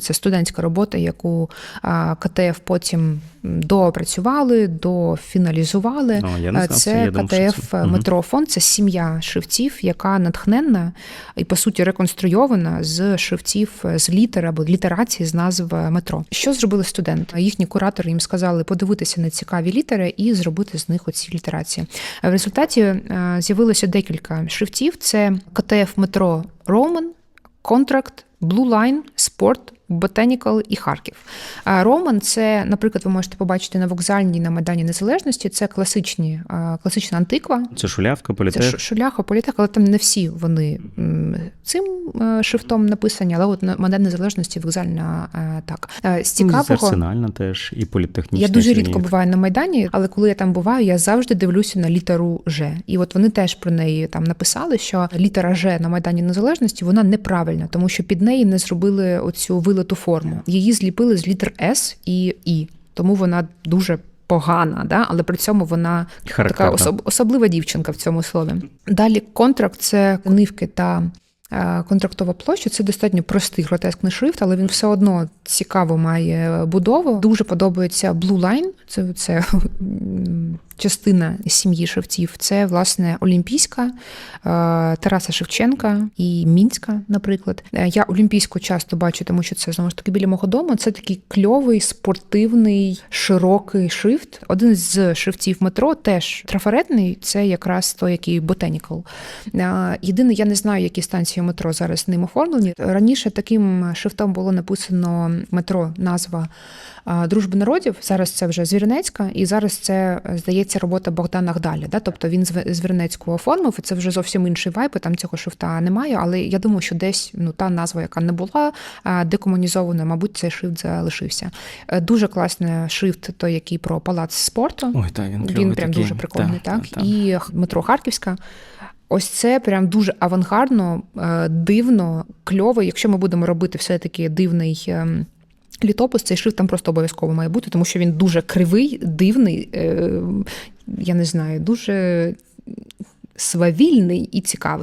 Це студентська робота, яку КТФ потім доопрацювали, дофіналізували. О, я не знав, це я КТФ це. Мгм. Метрофон. Це сім'я шрифтів, яка натхненна і по суті реконструйована з шрифтів е, з літер або літерації з назв метро. Що зробили студенти? Їхні куратори їм сказали подивитися на цікаві літери і зробити з них оці літерації. В результаті е, з'явилося декілька шрифтів: це КТФ Метро Роман, Контракт, Blue Line, Спорт. Ботанікал і Харків. А Роман це, наприклад, ви можете побачити на вокзальній на Майдані Незалежності. Це класичні, класична антиква. Це шулявка, політех. ш- шуляха, політех, але там не всі вони цим е, шрифтом написані, але от на Майдан Незалежності вокзальна е, так. Е, З Ну, цікавого. Арсенальна теж, і політехнічна. Я дуже рідко буваю на майдані, але коли я там буваю, я завжди дивлюся на літеру Ж. І от вони теж про неї там написали, що літера Ж на майдані незалежності вона неправильна, тому що під неї не зробили оцю вилиту форму. Її зліпили з літер С і І, тому вона дуже. Погана, да? але при цьому вона така особ, особлива дівчинка в цьому слові. Далі контракт це нивки та е, контрактова площа. Це достатньо простий гротескний шрифт, але він все одно цікаво має будову. Дуже подобається Blue Line. Це, це частина сім'ї шрифтів. Це власне Олімпійська, е, Тараса Шевченка і Мінська, наприклад. Е, Я Олімпійську часто бачу, тому що це знову ж таки біля мого дому. Це такий кльовий, спортивний, широкий шрифт. Один з шрифтів метро теж трафаретний. Це якраз той, який. Е, Єдине, я не знаю, які станції метро зараз ним оформлені. Раніше таким шрифтом було написано метро, назва Дружби народів. Зараз це вже Звірнецька, і зараз це здається робота Богдана Гдаля. Да? Тобто він Зв- Звірнецьку оформив, і це вже зовсім інший вайб, і там цього шрифта немає. Але я думаю, що десь ну та назва, яка не була декомунізована, мабуть, цей шрифт залишився. Е, Дуже класний шрифт, той, який про палац спорту. Ой, так, він, Він прям такий. дуже прикольний, Та, так. та, та. І метро Харківська. Ось це прям дуже авангардно, е, дивно, кльово. Якщо ми будемо робити все-таки дивний. Літопис цей шрифт там просто обов'язково має бути, тому що він дуже кривий, дивний, е, я не знаю, дуже свавільний і цікавий.